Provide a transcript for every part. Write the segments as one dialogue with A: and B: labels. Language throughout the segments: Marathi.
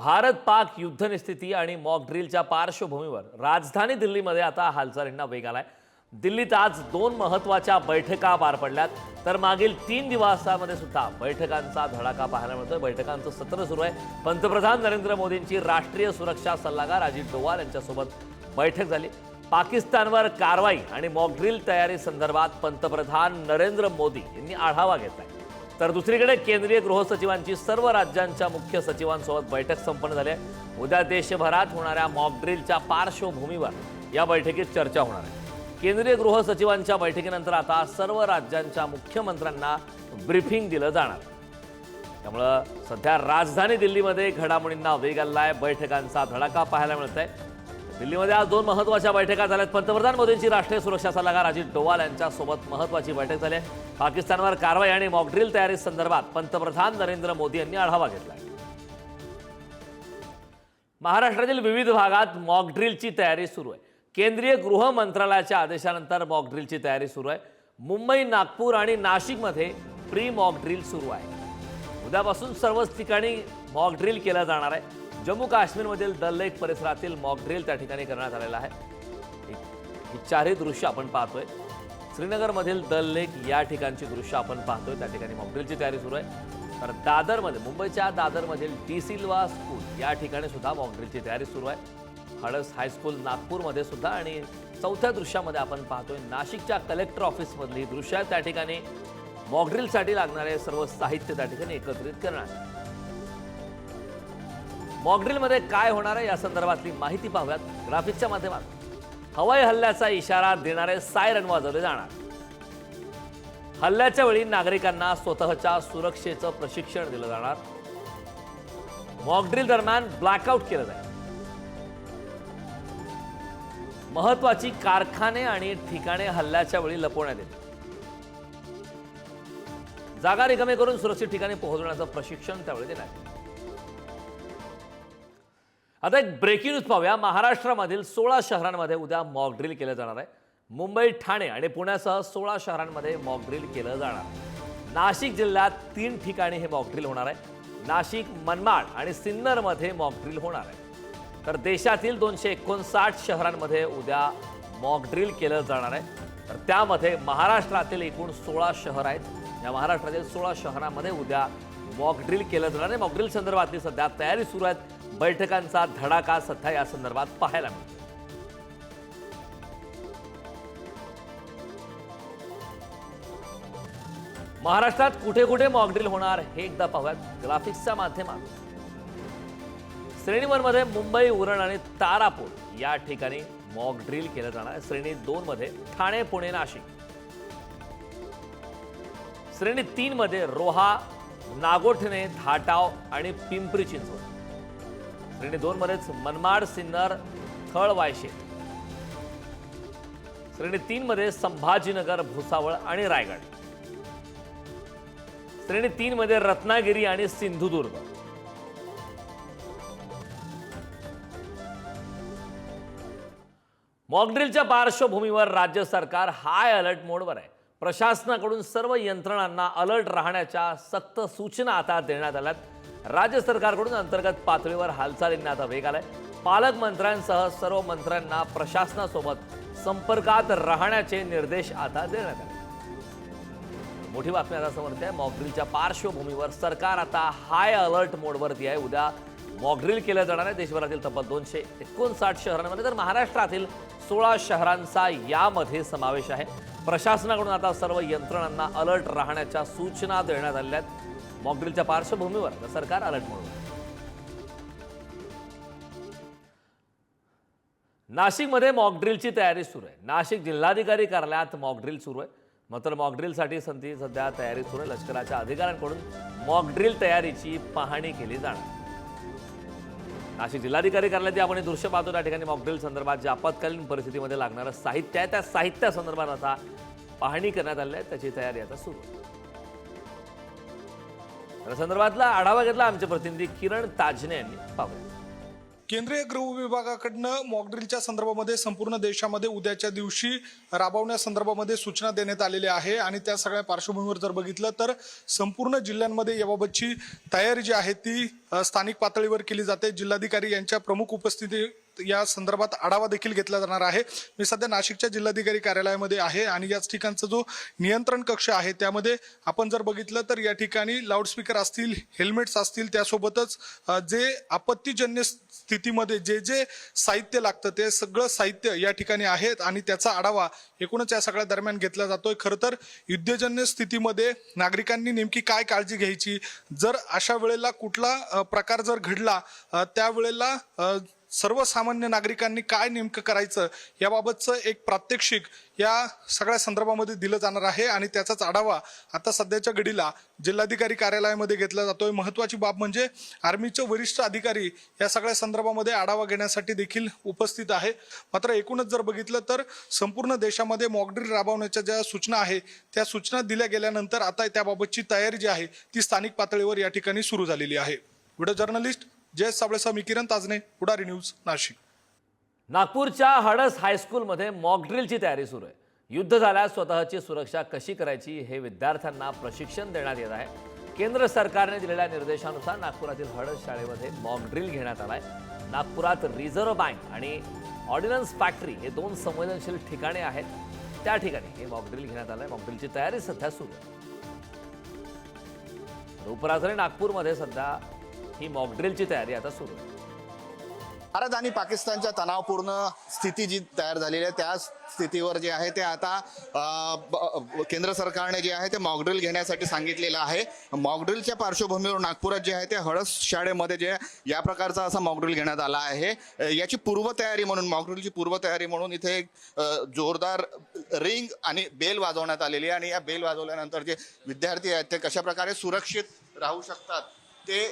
A: भारत पाक युद्धनिस्थिती आणि मॉक ड्रिलच्या पार्श्वभूमीवर राजधानी दिल्लीमध्ये आता हालचालींना वेग आलाय. दिल्लीत आज दोन महत्त्वाच्या बैठका पार पडल्यात. तर मागील तीन दिवसामध्ये सुद्धा बैठकांचा धडाका पाहायला मिळतोय. बैठकांचं सत्र सुरू आहे. पंतप्रधान नरेंद्र मोदींची राष्ट्रीय सुरक्षा सल्लागार अजित डोवाल यांच्यासोबत बैठक झाली. पाकिस्तानवर कारवाई आणि मॉकड्रिल तयारी संदर्भात पंतप्रधान नरेंद्र मोदी यांनी आढावा घेतलाय. तर दुसरीकडे केंद्रीय गृहसचिवांची सर्व राज्यांच्या मुख्य सचिवांसोबत बैठक संपन्न झाली आहे. उद्या देशभरात होणाऱ्या मॉकड्रिलच्या पार्श्वभूमीवर या बैठकीत चर्चा होणार आहे. केंद्रीय गृहसचिवांच्या बैठकीनंतर आता सर्व राज्यांच्या मुख्यमंत्र्यांना ब्रीफिंग दिलं जाणार. त्यामुळं सध्या राजधानी दिल्लीमध्ये घडामोडींना वेग आलाय बैठकांचा धडाका पाहायला मिळत आहे दिल्लीमध्ये आज दोन महत्त्वाच्या बैठका झाल्यात. पंतप्रधान मोदींची राष्ट्रीय सुरक्षा सल्लागार अजित डोवाल यांच्यासोबत महत्वाची बैठक झाली आहे. पाकिस्तानवर कारवाई आणि मॉकड्रिल तयारी संदर्भात पंतप्रधान नरेंद्र मोदी यांनी आढावा घेतला आहे. महाराष्ट्रातील विविध भागात मॉकड्रिलची तयारी सुरू आहे. केंद्रीय गृह मंत्रालयाच्या आदेशानंतर मॉकड्रिलची तयारी सुरू आहे. मुंबई नागपूर आणि नाशिकमध्ये प्री मॉकड्रिल सुरू आहे. उद्यापासून सर्वच ठिकाणी मॉकड्रिल केलं जाणार आहे. जम्मू काश्मीरमधील दल लेक परिसरातील मॉकड्रिल त्या ठिकाणी करण्यात आलेला आहे. ही- चारही दृश्य आपण पाहतोय. श्रीनगरमधील दल लेक या ठिकाणची दृश्य आपण पाहतोय. त्या ठिकाणी मॉकड्रिलची तयारी सुरू आहे. तर दादरमध्ये मुंबईच्या दादरमधील डी सिल्वा स्कूल या ठिकाणी सुद्धा मॉकड्रिलची तयारी सुरू आहे. हळस हायस्कूल नागपूरमध्ये सुद्धा आणि चौथ्या दृश्यामध्ये आपण पाहतोय. नाशिकच्या कलेक्टर ऑफिसमधली दृश्य आहे. त्या ठिकाणी मॉकड्रिलसाठी लागणारे सर्व साहित्य त्या ठिकाणी एकत्रित करणार आहे. मॉकड्रिलमध्ये काय होणार आहे या संदर्भातली माहिती पाहूयात ग्राफिक्सच्या माध्यमात. हवाई हल्ल्याचा इशारा देणारे सायरन वाजवले जाणार. हल्ल्याच्या वेळी नागरिकांना स्वतःच्या सुरक्षेचं प्रशिक्षण दिलं जाणार. मॉकड्रिल दरम्यान ब्लॅकआउट केलं जाईल. महत्वाची कारखाने आणि ठिकाणे हल्ल्याच्या वेळी लपवण्यात येतील. जागा रिकामी करून सुरक्षित ठिकाणी पोहोचवण्याचं प्रशिक्षण त्यावेळी देण्यात आता एक ब्रेकिंग न्यूज पाहूया. महाराष्ट्रामधील सोळा शहरांमध्ये उद्या मॉक ड्रिल केलं जाणार आहे. मुंबई ठाणे आणि पुण्यासह सोळा शहरांमध्ये मॉक ड्रिल केलं जाणार. नाशिक जिल्ह्यात तीन ठिकाणी हे मॉक ड्रिल होणार आहे. नाशिक मनमाड आणि सिन्नरमध्ये मॉकड्रिल होणार आहे. तर देशातील दोनशे एकोणसाठ शहरांमध्ये उद्या मॉक ड्रिल केलं जाणार आहे. तर त्यामध्ये महाराष्ट्रातील एकूण सोळा शहर आहेत. या महाराष्ट्रातील सोळा शहरांमध्ये उद्या मॉक ड्रिल केलं जाणार आहे. मॉकड्रिल संदर्भातली सध्या तयारी सुरू आहे. बैठकांचा धडाका सध्या या संदर्भात पाहायला मिळतो महाराष्ट्रात कुठे कुठे मॉकड्रिल होणार हे एकदा पाहूयात ग्राफिक्सच्या माध्यमात श्रेणी वनमध्ये मुंबई उरण आणि तारापूर या ठिकाणी मॉक ड्रिल केलं जाणार आहे. श्रेणी दोन मध्ये ठाणे पुणे नाशिक. श्रेणी तीन मध्ये रोहा नागोठणे धाटाव आणि पिंपरी चिंचवड. श्रेणी दोनमध्येच मनमाड सिन्नर थळ वायशे श्रेणी तीन मध्ये संभाजीनगर भुसावळ आणि रायगड. श्रेणी तीन मध्ये रत्नागिरी आणि सिंधुदुर्ग. मॉकड्रिलच्या पार्श्वभूमीवर राज्य सरकार हाय अलर्ट मोडवर आहे. प्रशासनाकडून सर्व यंत्रणांना अलर्ट राहण्याच्या सक्त सूचना आता देण्यात आल्यात. राज्य सरकारकडून अंतर्गत पातळीवर हालचालींना आता वेग आलाय. पालकमंत्र्यांसह सर्व मंत्र्यांना प्रशासनासोबत संपर्कात राहण्याचे निर्देश आता देण्यात आले. मोठी बातमी आता समोर आहे मॉकड्रिलच्या पार्श्वभूमीवर सरकार आता हाय अलर्ट मोडवरती आहे. उद्या मॉकड्रिल केलं जाणार आहे. देशभरातील तब्बल दोनशे एकोणसाठ शहरांमध्ये तर महाराष्ट्रातील सोळा शहरांचा यामध्ये समावेश आहे. प्रशासनाकडून आता सर्व यंत्रणांना अलर्ट राहण्याच्या सूचना देण्यात आल्या आहेत. मॉकड्रिलच्या पार्श्वभूमीवर सरकार अलर्ट म्हणून. नाशिकमध्ये मॉकड्रिलची तयारी सुरू आहे. नाशिक जिल्हाधिकारी कार्यालयात मॉकड्रिल सुरू आहे. मात्र मॉकड्रिलसाठी संधी सध्या तयारी सुरू आहे. लष्कराच्या अधिकाऱ्यांकडून मॉकड्रिल तयारीची पाहणी केली जाणार. नाशिक जिल्हाधिकारी कार्यालयात आपण दृश्य पाहतो. त्या ठिकाणी मॉकड्रिल संदर्भात जे आपत्कालीन परिस्थितीमध्ये लागणारं साहित्य आहे. त्या साहित्यासंदर्भात आता पाहणी करण्यात आली आहे. त्याची तयारी आता सुरू आहे. या संदर्भातला आढावा घेतला आमचे प्रतिनिधी किरण ताजने यांनी. पाहूया.
B: केंद्रीय गृह विभागाकडनं मॉकड्रिलच्या संदर्भामध्ये संपूर्ण देशामध्ये उद्याच्या दिवशी राबवण्यासंदर्भामध्ये सूचना देण्यात आलेल्या आहे आणि त्या सगळ्या पार्श्वभूमीवर जर बघितलं तर संपूर्ण जिल्ह्यांमध्ये याबाबतची तयारी जी आहे ती स्थानिक पातळीवर केली जाते. जिल्हाधिकारी यांच्या प्रमुख उपस्थिती या संदर्भात आढावा देखील घेतला जाणार आहे. मी सध्या नाशिकच्या जिल्हाधिकारी कार्यालयामध्ये आहे आणि याच ठिकाणचा जो नियंत्रण कक्ष आहे त्यामध्ये आपण जर बघितलं तर या ठिकाणी लाऊडस्पीकर असतील हेल्मेट्स असतील त्यासोबतच जे आपत्तीजन्य स्थितीमध्ये जे जे साहित्य लागतं ते सगळं साहित्य या ठिकाणी आहेत आणि त्याचा आढावा एकूणच या सगळ्या दरम्यान घेतला जातोय. खरं तर युद्धजन्य स्थितीमध्ये नागरिकांनी नेमकी काय काळजी घ्यायची? जर अशा वेळेला कुठला प्रकार जर घडला त्यावेळेला सर्वसामान्य नागरिकांनी काय नेमकं करायचं याबाबतचं एक प्रात्यक्षिक या सगळ्या संदर्भामध्ये दिलं जाणार आहे आणि त्याचाच आढावा आता सध्याच्या घडीला जिल्हाधिकारी कार्यालयामध्ये घेतला जातोय. महत्वाची बाब म्हणजे आर्मीचे वरिष्ठ अधिकारी या सगळ्या संदर्भामध्ये आढावा घेण्यासाठी देखील उपस्थित आहे. मात्र एकूणच जर बघितलं तर संपूर्ण देशामध्ये मॉकड्रिल राबवण्याच्या ज्या सूचना आहे त्या सूचना दिल्या गेल्यानंतर आता त्याबाबतची तयारी जी आहे ती स्थानिक पातळीवर या ठिकाणी सुरू झालेली आहे. व्हिडिओ जर्नलिस्ट जयेश साबळेसह मी किरण ताजने पुढारी न्यूज नाशिक.
A: नागपूरच्या हडस हायस्कूलमध्ये मॉकड्रिलची तयारी सुरू आहे. युद्ध झाल्यास स्वतःची सुरक्षा कशी करायची हे विद्यार्थ्यांना प्रशिक्षण देण्यात येत आहे. केंद्र सरकारने दिलेल्या निर्देशानुसार नागपुरातील हडस शाळेमध्ये मॉकड्रिल घेण्यात आलाय. नागपुरात रिझर्व्ह बँक आणि ऑर्डिनन्स फॅक्टरी हे दोन संवेदनशील ठिकाणे आहेत. त्या ठिकाणी हे मॉकड्रिल घेण्यात आलंय. मॉकड्रिलची तयारी सध्या सुरू आहे. तर उपराजधानी नागपूरमध्ये सध्या ही मॉकड्रिलची तयारी आता सुरू. आहे
C: भारत आणि पाकिस्तानच्या तणावपूर्ण स्थिती जी तयार झालेली आहे त्या स्थितीवर जे आहे ते आता केंद्र सरकारने जे आहे ते मॉकड्रिल घेण्यासाठी सांगितलेलं आहे. मॉकड्रिलच्या पार्श्वभूमीवर नागपुरात जे आहे ते हळस शाळेमध्ये जे या प्रकारचा असा मॉकड्रिल घेण्यात आला आहे. याची पूर्वतयारी म्हणून मॉकड्रिलची पूर्वतयारी म्हणून इथे एक जोरदार रिंग आणि बेल वाजवण्यात आलेली आहे. आणि या बेल वाजवल्यानंतर जे विद्यार्थी आहेत ते कशा प्रकारे सुरक्षित राहू शकतात? ते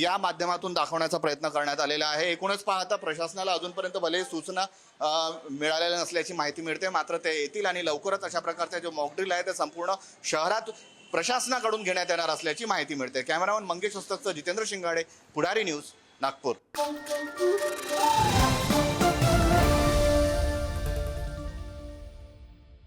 C: या माध्यमातून दाखवण्याचा प्रयत्न करण्यात आलेला आहे. एकूणच पाहता प्रशासनाला अजूनपर्यंत भले सूचना मिळालेल्या नसल्याची माहिती मिळते मात्र ते येतील आणि लवकरच अशा प्रकारचा जो मॉकड्रिल आहे ते संपूर्ण शहरात प्रशासनाकडून घेण्यात येणार असल्याची माहिती मिळते. कॅमेरामन मंगेश हस्तकचं जितेंद्र शिंगाडे पुढारी न्यूज नागपूर.